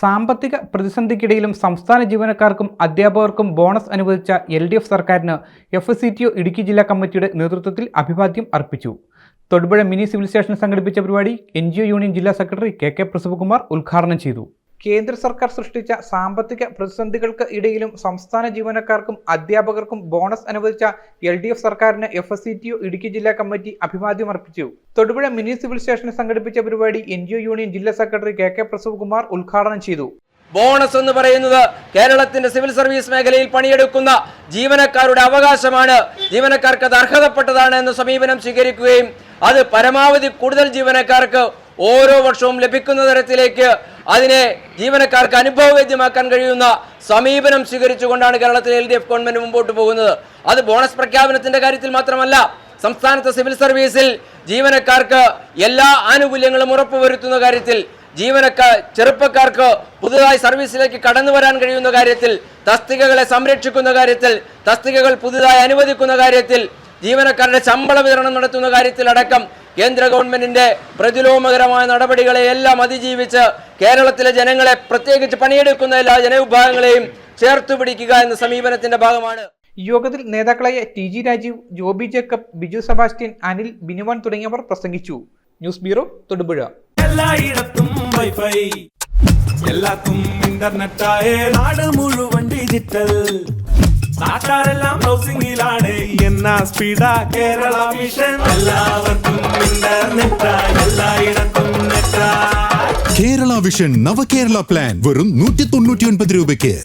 സാമ്പത്തിക പ്രതിസന്ധിക്കിടയിലും സംസ്ഥാന ജീവനക്കാർക്കും അധ്യാപകർക്കും ബോണസ് അനുവദിച്ച എൽ ഡി എഫ് സർക്കാരിന് F C T O Idukki ജില്ലാ കമ്മിറ്റിയുടെ നേതൃത്വത്തിൽ അഭിവാദ്യം അർപ്പിച്ചു. തൊടുപുഴ മിനി സിവിൽ സ്റ്റേഷൻ സംഘടിപ്പിച്ച പരിപാടി എൻ യൂണിയൻ ജില്ലാ സെക്രട്ടറി കെ കെ പ്രസവകുമാർ ഉദ്ഘാടനം ചെയ്തു. കേന്ദ്ര സർക്കാർ സൃഷ്ടിച്ച സാമ്പത്തിക പ്രതിസന്ധികൾക്ക് ഇടയിലും സംസ്ഥാന ജീവനക്കാർക്കും അധ്യാപകർക്കും ബോണസ് അനുവദിച്ച എൽ ഡി എഫ് സർക്കാരിന് F S C T Idukki ജില്ലാ കമ്മിറ്റി അഭിവാദ്യം അർപ്പിച്ചു. തൊടുപുഴ മിനി സിവിൽ സ്റ്റേഷനിൽ സംഘടിപ്പിച്ച പരിപാടി എൻ ജി ഒ യൂണിയൻ ജില്ലാ secretary K K Prasav Kumar ഉദ്ഘാടനം ചെയ്തു. ബോണസ് എന്ന് പറയുന്നത് കേരളത്തിന്റെ സിവിൽ സർവീസ് മേഖലയിൽ പണിയെടുക്കുന്ന ജീവനക്കാരുടെ അവകാശമാണ്. ജീവനക്കാർക്ക് അത് അർഹതപ്പെട്ടതാണ് എന്ന സമീപനം സ്വീകരിക്കുകയും അത് പരമാവധി കൂടുതൽ ജീവനക്കാർക്ക് ഓരോ വർഷവും ലഭിക്കുന്ന തരത്തിലേക്ക് അതിനെ ജീവനക്കാർക്ക് അനുഭവവേദ്യമാക്കാൻ കഴിയുന്ന സമീപനം സ്വീകരിച്ചുകൊണ്ടാണ് കേരളത്തിലെ എൽ ഡി എഫ് ഗവൺമെന്റ് മുമ്പോട്ട് പോകുന്നത്. അത് ബോണസ് പ്രഖ്യാപനത്തിന്റെ കാര്യത്തിൽ മാത്രമല്ല സംസ്ഥാനത്തെ സിവിൽ സർവീസിൽ ജീവനക്കാർക്ക് എല്ലാ ആനുകൂല്യങ്ങളും ഉറപ്പുവരുത്തുന്ന കാര്യത്തിൽ ജീവനക്കാർ ചെറുപ്പക്കാർക്ക് പുതുതായി സർവീസിലേക്ക് കടന്നു വരാൻ കഴിയുന്ന കാര്യത്തിൽ തസ്തികകളെ സംരക്ഷിക്കുന്ന കാര്യത്തിൽ തസ്തികകൾ പുതുതായി അനുവദിക്കുന്ന കാര്യത്തിൽ ജീവനക്കാരുടെ ശമ്പള വിതരണം നടത്തുന്ന കാര്യത്തിലടക്കം കേന്ദ്ര ഗവൺമെന്റിന്റെ പ്രതിലോമകരമായ നടപടികളെ എല്ലാം അതിജീവിച്ച് കേരളത്തിലെ ജനങ്ങളെ പ്രത്യേകിച്ച് പണിയെടുക്കുന്ന എല്ലാ ജനവിഭാഗങ്ങളെയും ചേർത്തു പിടിക്കുക എന്ന സമീപനത്തിന്റെ ഭാഗമാണ്. യോഗത്തിൽ നേതാക്കളായ ടി ജി രാജീവ് ജോബി ജേക്കബ് ബിജു സെബാസ്റ്റ്യൻ അനിൽ ബിനുവാൻ തുടങ്ങിയവർ പ്രസംഗിച്ചു. News bureau Thodupuzha. എല്ലായിടത്തും വൈഫൈ. എല്ലാത്തും ഇന്റർനെറ്റായ നാട് മുഴുവൻ ഡിജിറ്റൽ. നാട്ടാരെല്ലാം സ്പീഡാ കേരള മിഷൻ. എല്ലാവർക്കും എല്ലായിടത്തും കേരള വിഷൻ നവകേരള പ്ലാൻ വെറും നൂറ്റി തൊണ്ണൂറ്റി ഒൻപത് രൂപയ്ക്ക്.